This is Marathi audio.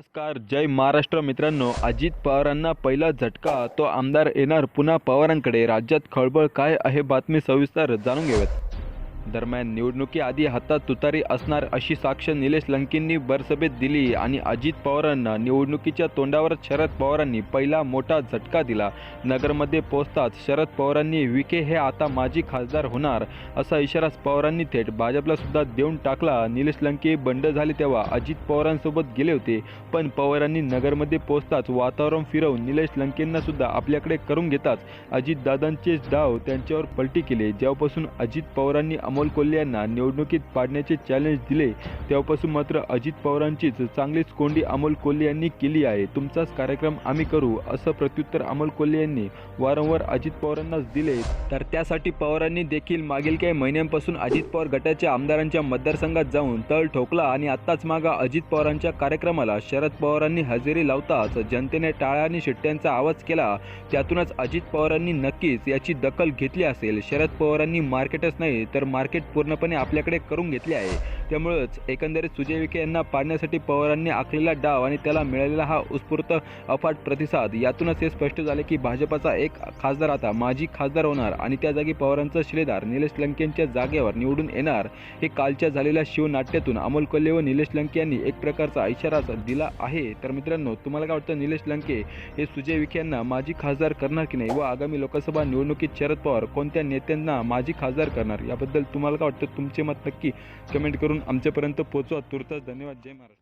नमस्कार जय महाराष्ट्र मित्रांनो. अजित पवारांना पहिला झटका तो आमदार येणार पुन्हा पवारांकडे. राज्यात खळबळ काय आहे? बातमी सविस्तर जाणून घेऊयात. दरम्यान निवडणुकीआधी हातात तुतारी असणार अशी साक्ष निलेश लंकेंनी बरसभेत दिली आणि अजित पवारांना निवडणुकीच्या तोंडावर शरद पवारांनी पहिला मोठा झटका दिला. नगरमध्ये पोहोचताच शरद पवारांनी विखे हे आता माजी खासदार होणार असा इशारा पवारांनी थेट भाजपला सुद्धा देऊन टाकला. निलेश लंके बंड झाले तेव्हा अजित पवारांसोबत गेले होते पण पवारांनी नगरमध्ये पोहोचताच वातावरण फिरवून निलेश लंकेंना सुद्धा आपल्याकडे करून घेताच अजितदादांचे डाव त्यांच्यावर पलटी केले. जेव्हापासून अजित पवारांनी अमोल कोल्हे यांना निवडणुकीत पाडण्याचे चॅलेंज दिले. तेव्हापासून मात्र अजित पवारांचीच चांगलीच कोंडी अमोल कोल्हे यांनी केली आहे. तुमचाच कार्यक्रम आम्ही करू असं प्रत्युत्तर अमोल कोल्हे यांनी वारंवार अजित पवारांनाच दिले. तर त्यासाठी पवारांनी देखील मागील काही महिन्यांपासून अजित पवार गटाच्या आमदारांच्या मतदारसंघात जाऊन तळ ठोकला आणि आत्ताच मागा अजित पवारांच्या कार्यक्रमाला शरद पवारांनी हजेरी लावताच जनतेने टाळ्या आणि शिट्ट्यांचा आवाज केला. त्यातूनच अजित पवारांनी नक्कीच याची दखल घेतली असेल. शरद पवारांनी मार्केटच नाही तर मार्केट पूर्णपणे आपल्याकडे करून घेतले आहे. त्यामुळंच एकंदरीत सुजय विखे यांना पाडण्यासाठी पवारांनी आखलेला डाव आणि त्याला मिळालेला हा उत्स्फूर्त अफाट प्रतिसाद यातूनच हे स्पष्ट झाले की भाजपाचा एक खासदार आता माजी खासदार होणार आणि त्या जागी पवारांचा शिलेदार निलेश लंकेंच्या जागेवर निवडून येणार. हे कालच्या झालेल्या शिवनाट्यातून अमोल कोल्हे व निलेश लंके यांनी एक प्रकारचा इशारा दिला आहे. तर मित्रांनो तुम्हाला काय वाटतं निलेश लंके हे सुजय विखे यांना माजी खासदार करणार की नाही व आगामी लोकसभा निवडणुकीत शरद पवार कोणत्या नेत्यांना माजी खासदार करणार? याबद्दल तुम्हाला काय वाटतं? तुमचे मत नक्की कमेंट करून आमच्यापर्यंत पोहोचवा. तुर्तास धन्यवाद. जय महाराष्ट्र.